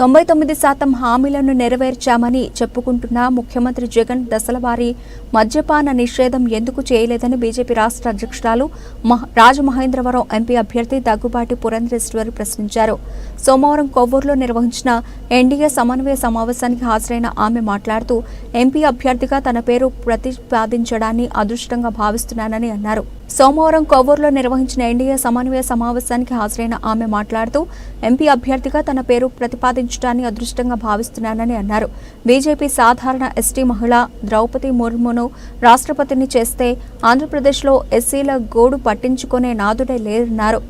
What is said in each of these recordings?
తొంభై తొమ్మిది శాతం హామీలను నెరవేర్చామని చెప్పుకుంటున్న ముఖ్యమంత్రి జగన్ దశలవారి మద్యపాన నిషేధం ఎందుకు చేయలేదని బీజేపీ రాష్ట్ర అధ్యక్షురాలు మహ- రాజమహేంద్రవరం ఎంపీ అభ్యర్థి దగ్గుబాటి పురంధరేశ్వరి ప్రశ్నించారు. సోమవారం కొవ్వూరులో నిర్వహించిన ఎన్డీఏ సమన్వయ సమావేశానికి హాజరైన ఆమె మాట్లాడుతూ ఎంపీ అభ్యర్థిగా తన పేరు ప్రతిపాదించడాన్ని అదృష్టంగా భావిస్తున్నానని అన్నారు. సోమవారం కొవ్వూరులో నిర్వహించిన ఎన్డీఏ సమన్వయ సమావేశానికి హాజరైన ఆమె మాట్లాడుతూ ఎంపీ అభ్యర్థిగా తన పేరు ప్రతిపాదించడాన్ని అదృష్టంగా భావిస్తున్నానని అన్నారు. బీజేపీ సాధారణ ఎస్టీ మహిళ ద్రౌపది ముర్మును రాష్ట్రపతిని చేస్తే ఆంధ్రప్రదేశ్లో ఎస్సీల గోడు పట్టించుకునే నాదుడే లేరన్నారు.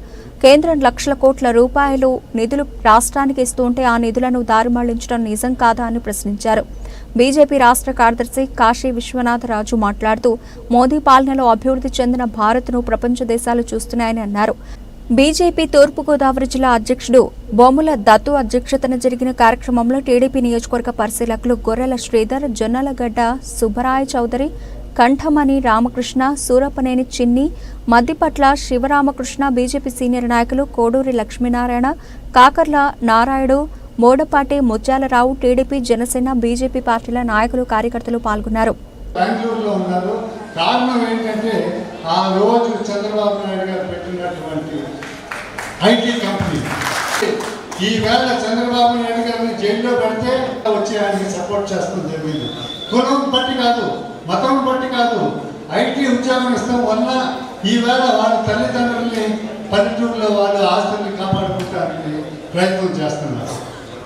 కేంద్రం లక్షల కోట్ల రూపాయలు నిధులు రాష్ట్రానికి ఇస్తుంటే ఆ నిధులను దారి మళ్ళించడం నిజం కాదా అని ప్రశ్నించారు. బీజేపీ రాష్ట్ర కార్యదర్శి కాశీ విశ్వనాథరాజు మాట్లాడుతూ మోదీ పాలనలో అభివృద్ధి చెందిన భారత్ను ప్రపంచ దేశాలు చూస్తున్నాయని అన్నారు. బీజేపీ తూర్పుగోదావరి జిల్లా అధ్యక్షుడు బొమ్మల దత్తు అధ్యక్షతన జరిగిన కార్యక్రమంలో టీడీపీ నియోజకవర్గ పరిశీలకులు గొర్రెల శ్రీధర్ జొన్నలగడ్డ సుబ్బరాయ చౌదరి కంఠమణి రామకృష్ణ సూరపనేని చిన్ని మద్దిపట్ల శివరామకృష్ణ బీజేపీ సీనియర్ నాయకులు కోడూరి లక్ష్మీనారాయణ కాకర్ల నారాయుడు మోడపాటి ముత్యాలరావు టీడీపీ జనసేన బీజేపీ పార్టీల నాయకులు కార్యకర్తలు పాల్గొన్నారు. బెంగళూరులో ఉన్నారు. కారణం ఏంటంటే ఆ రోజు చంద్రబాబు నాయుడు గారు పెట్టినటువంటి ఐటీ కంపెనీ. ఈవేళ చంద్రబాబు నాయుడు గారిని జైల్లో పడితే వచ్చి ఆయనకి సపోర్ట్ చేస్తుంది జరిగింది కులం బట్టి కాదు మతం బట్టి కాదు ఐటీ ఉద్యోగం ఇస్తాం వల్ల ఈవేళ వాళ్ళ తల్లిదండ్రుల్ని పల్లెటూరులో వాళ్ళ ఆస్తుల్ని కాపాడుకోవడానికి ప్రయత్నం చేస్తున్నారు.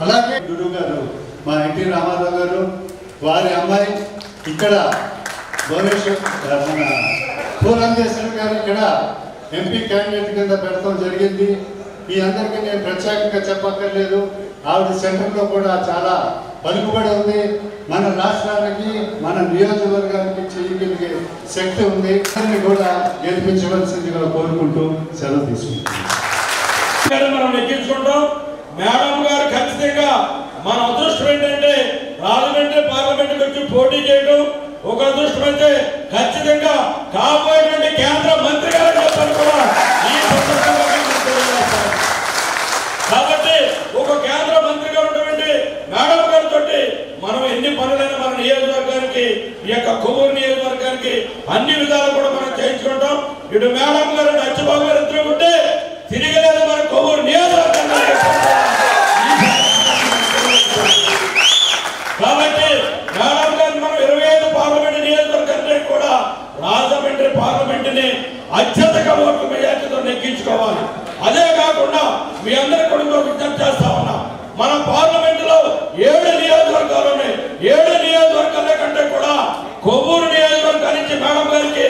అలాగే గురువు గారు మా ఎన్టీ రామారావు గారు వారి అమ్మాయి ఇక్కడ భువనేశ్వర్ మన పూరంధేశ్వర్ గారు ఇక్కడ ఎంపీ క్యాండిడేట్ కింద పెడతాం జరిగింది. మీ అందరికీ నేను ప్రత్యేకంగా చెప్పక్కర్లేదు. ఆవిడ సెంటర్లో కూడా చాలా పలుకుబడి ఉంది. మన రాష్ట్రానికి మన నియోజకవర్గానికి చేయగలిగే శక్తి ఉంది. దాన్ని కూడా గెలిపించవలసిందిగా కోరుకుంటూ సెలవు తీసుకుంటాం మనం ఎక్కించుకుంటాం మేడం గారు ఖచ్చితంగా మన అదృష్టం ఏంటంటే రాజమండ్రి పార్లమెంట్ వచ్చి పోటీ చేయడం ఒక అదృష్టం అయితే ఖచ్చితంగా కాబోయేటువంటి కేంద్ర మంత్రి గారు చెప్పారు కూడా ఈ సందర్భంగా నేను తెలియజేస్తాను. కాబట్టి ఒక కేంద్ర మంత్రిగా ఉన్నటువంటి మేడం గారితో మనం ఎన్ని పనులైనా మన నియోజకవర్గానికి ఈ యొక్క కొవ్వూరు నియోజకవర్గానికి అన్ని విధాలు కూడా మనం చేయించుకుంటాం. ఇటు మేడం గారు నచ్చబాబు గారు ఇద్దరు ఉంటే తిరిగలేదు మన కొవ్వూరు నియోజకవర్గానికి. కాబట్టి మేడం గారు మనం ఇరవై ఐదు పార్లమెంట్ నియోజకవర్గానికి కూడా రాజమండ్రి పార్లమెంట్ని అత్యధిక ఓట్ల మెజార్టీతో నెగ్గించుకోవాలి. అదే కాకుండా మీ అందరికీ కూడా ఇంకో విజ్ఞప్తి చేస్తా ఉన్నా మన పార్లమెంట్లో ఏడు నియోజకవర్గాలు ఉన్నాయి ఏడు నియోజకవర్గాల కంటే కూడా కొవ్వూరు నియోజకవర్గం నుంచి మేడం గారికి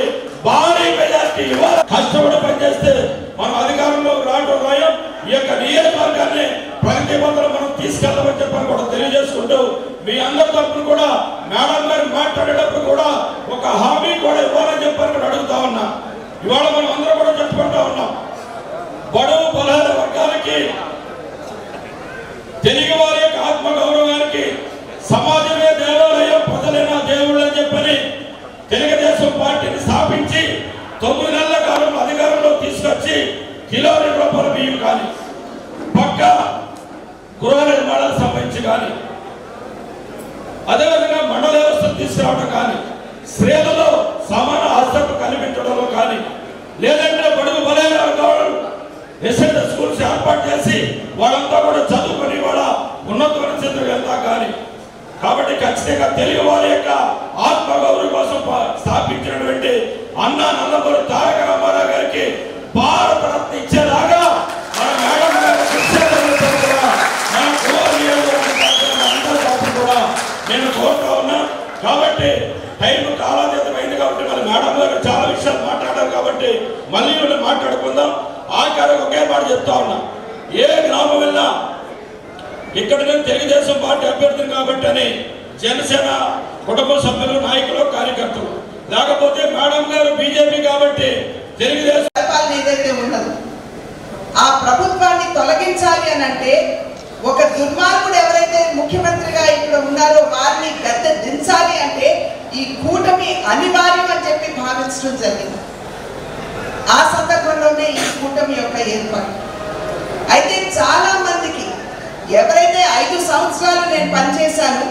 భారీ మెజార్టీ ఇవ్వాలి కష్టపడి పనిచేస్తే మనం అధికారంలో రావడం రాయం ఈ యొక్క నియోజకవర్గాన్ని ప్రతి పత్రం మనం తీసుకెళ్ళమని చెప్పని కూడా తెలియజేసుకుంటూ మీ అందరి తరపున కూడా మేడం గారు మాట్లాడేటప్పుడు కూడా ఒక హామీ కూడా ఇవ్వాలని చెప్పని కూడా అడుగుతా ఉన్నా. ఇవాళ మనం అందరం కూడా చెప్పుకుంటా ఉన్నాం బడుగు బలహీన వర్గాలకి తెలుగు వారి యొక్క ఆత్మ గౌరవానికి సమాజమే దేవాలయం ప్రజలైన దేవుళ్ళు అని చెప్పని తెలుగుదేశం పార్టీని స్థాపించి తొమ్మిది నెలల కాలం అధికారంలో తీసుకొచ్చి కిలో రెండు రూపాయల బియ్యం కానీ పక్క గృహ నిర్మాణాలకు సంబంధించి కానీ అదేవిధంగా మండల వ్యవస్థ తీసుకురావడం కానీ స్త్రీలలో సమాన ఆస్తకు కనిపించడంలో కానీ లేదంటే బడుగు బలైన స్కూల్స్ ఏర్పాటు చేసి వాళ్ళంతా కూడా చదువుకొని వాళ్ళ ఉన్నతమైన స్థితికి వెళ్తా కానీ కాబట్టి ఖచ్చితంగా తెలుగు వారి యొక్క ఆత్మగౌరవం కోసం స్థాపించినటువంటి అన్న నందమూరి తారక రామారావు గారికి భారత రత్న ఇచ్చేలాగా మన మేడం గారి కృషి చేయాలని కూడా మన కోర్ నియోజకవర్గ కార్యక్రమం అందరి తరఫున కూడా నేను కోరుతా ఉన్నా కాబట్టి టైం కాలాతీతం అయింది కాబట్టి మరి మేడం గారు చాలా విషయాలు మాట్లాడారు కాబట్టి మళ్ళీ మనం మాట్లాడుకుందాం. ఆఖరి ఒకే మాట చెప్తా ఉన్నా. ఏ గ్రామం వెళ్ళా ఇక్కడ నేను తెలుగుదేశం పార్టీ అభ్యర్థిని కాబట్టి అని జనసేన కుటుంబ సభ్యులు నాయకులు కార్యకర్తలు. లేకపోతే మేడం గారు బీజేపీ కాబట్టి తెలుగుదేశం ఏదైతే ఉన్నదో. ఆ ప్రభుత్వాన్ని తొలగించాలి అని అంటే ఒక దుర్మార్గుడు ఎవరైతే ముఖ్యమంత్రిగా ఇక్కడ ఉన్నారో వారిని గద్దె దించాలి అంటే ఈ కూటమి అనివార్యం అని చెప్పి భావించడం జరిగింది. ఆ సందర్భంలోనే ఈ కూటమి యొక్క ఏర్పాటు. అయితే చాలా మందికి ఎవరైతే ఐదు సంవత్సరాలు నేను పనిచేశాను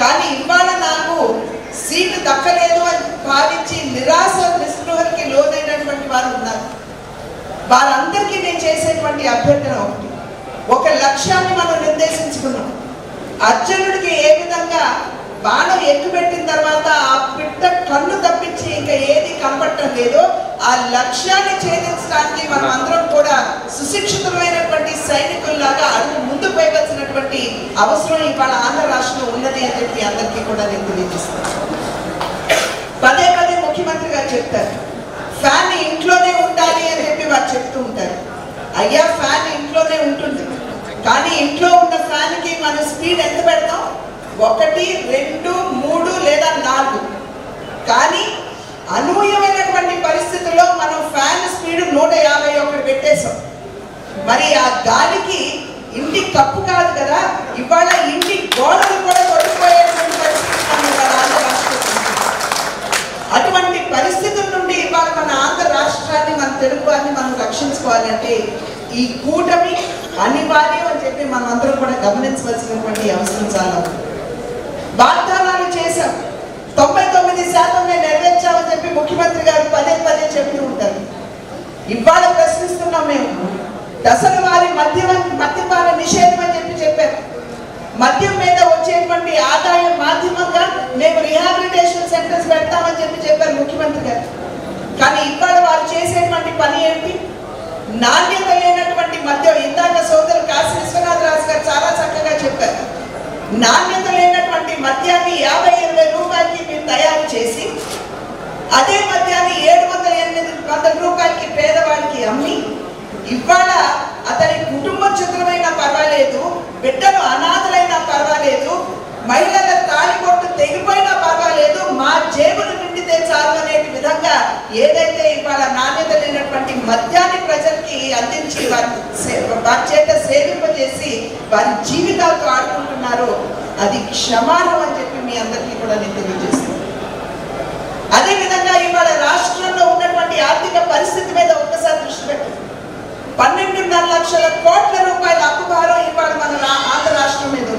కానీ ఇవాళ నాకు సీటు దక్కలేదు అని భావించి నిరాశ నిస్పృహలకి లోనైనటువంటి వారు ఉన్నారు. వారందరికీ నేను చేసేటువంటి అభ్యర్థన ఒకటి. ఒక లక్ష్యాన్ని మనం నిర్దేశించుకున్నాం. అర్జునుడికి ఏ విధంగా బాణం ఎక్కుపెట్టిన తర్వాత ఆ పిట్ట కన్ను తప్పించి ఇంకా ఏది కనపడటం లేదో ఆ లక్ష్యాన్ని ఛేదించడానికి మనం అందరం కూడా సుశిక్షితమైనటువంటి సైనికుల్లాగా అడుగు ముందుకు వేయవలసినటువంటి అవసరం ఇవాళ ఆంధ్ర రాష్ట్రంలో ఉన్నది అని చెప్పి అందరికీ కూడా నేను తెలియజేస్తాను పదే పదే ముఖ్యమంత్రి గారు చెప్తారు ఫ్యాన్ ఇంట్లోనే ఉండాలి అని చెప్పి వారు చెప్తూ ఉంటారు. అయ్యా ఫ్యాన్ ఇంట్లోనే ఉంటుంది. కానీ ఇంట్లో ఉన్న ఫ్యాన్కి మన స్పీడ్ ఎంత పెడతాం? ఒకటి రెండు మూడు లేదా నాలుగు. కానీ అనూహ్యమైనటువంటి పరిస్థితుల్లో మనం ఫ్యాన్ స్పీడ్ నూట యాభై ఒకటి పెట్టేశాం. మరి ఆ గాలికి ఇంటి కప్పు కాదు కదా ఇవాళ ఇంటి గోడలు కూడా కొట్టుకుపోయేటువంటి పరిస్థితి అటువంటి పరిస్థితుల నుండి ఇవాళ మన ఆంధ్ర రాష్ట్రాన్ని మన తెలుగు వారిని మనం రక్షించుకోవాలంటే ఈ కూటమి అనివార్యం అని చెప్పి మనం అందరం కూడా గమనించవలసినటువంటి అవసరం చాలా ఉంది. వాగ్దానాలు చేశాం. తొంభై తొమ్మిది శాతం మేము నెరవేర్చామని చెప్పి ముఖ్యమంత్రి గారు పదే పదే చెప్తూ ఉంటారు ఇవాళ ప్రశ్నిస్తున్నాం మేము. దశల వారి మద్యం మద్యపాన నిషేధం అని చెప్పి చెప్పారు. మద్యం మీద వచ్చేటువంటి ఆదాయం మాధ్యమంగా మేము రిహాబిలిటేషన్ సెంటర్స్ పెడతామని చెప్పి చెప్పారు ముఖ్యమంత్రి గారు. కానీ ఇవాళ వారు చేసేటువంటి పని ఏంటి? నాణ్యత లేనటువంటి మద్యం ఇందాక సోదరు కాశీ విశ్వనాథరాజు గారు చాలా చక్కగా చెప్పారు. నాణ్యత లేనటువంటి మద్యాన్ని యాభై ఇరవై రూపాయలకి మీరు తయారు చేసి అదే మద్యాన్ని ఏడు వందల ఎనిమిది వందల ఇవాళ అతని కుటుంబం చిత్రమైనా పర్వాలేదు బిడ్డలు అనాథలైనా పర్వాలేదు మహిళల తాళిబొట్టు తెగిపోయినా పర్వాలేదు మా జేబులు నిండితే చాలు అనే విధంగా ఏదైతే ఇవాళ నాణ్యత లేనటువంటి మద్యాన్ని ప్రజలకి అందించి వారి సే- వారి చేత సేవింపజేసి వారి జీవితాలతో ఆడుకుంటున్నారో అది క్షమానం అని చెప్పి మీ అందరికీ కూడా నేను తెలియజేస్తాను పన్నెండున్నర లక్షల కోట్ల రూపాయల అప్పుభారం ఇవ్వడం మన ఆంధ్ర రాష్ట్రం మీద